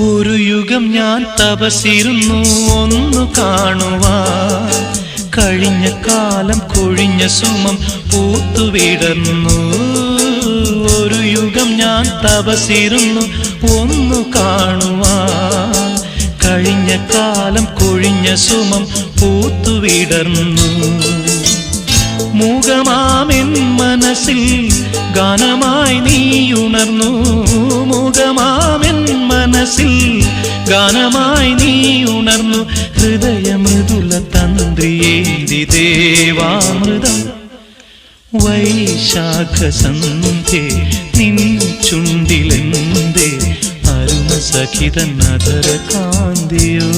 ഒരു യുഗം ഞാൻ തപസിരുന്നു ഒന്നു കാണുവാ. കഴിഞ്ഞ കാലം കൊഴിഞ്ഞ സുമം പൂത്തുവിടുന്നു. ഒരു യുഗം ഞാൻ തപസിരുന്നു ഒന്നു കാണുവാ. കഴിഞ്ഞ കാലം കൊഴിഞ്ഞ സുമം പൂത്തുവിടർന്നു. മുഖമാമെൻ മനസ്സിൽ ഗാനമായി നീ ഉണർന്നു മനസ്സിൽ ഗാനമായി നീ ഉണർന്നു ഹൃദയമൃദുല തന്ത്രിയേന്തി ദേവാമൃതം. വൈശാഖ സന്ധ്യേ നിൻ ചുണ്ടിലെന്തേ അരുണ സഖിതൻ കാന്തിയോ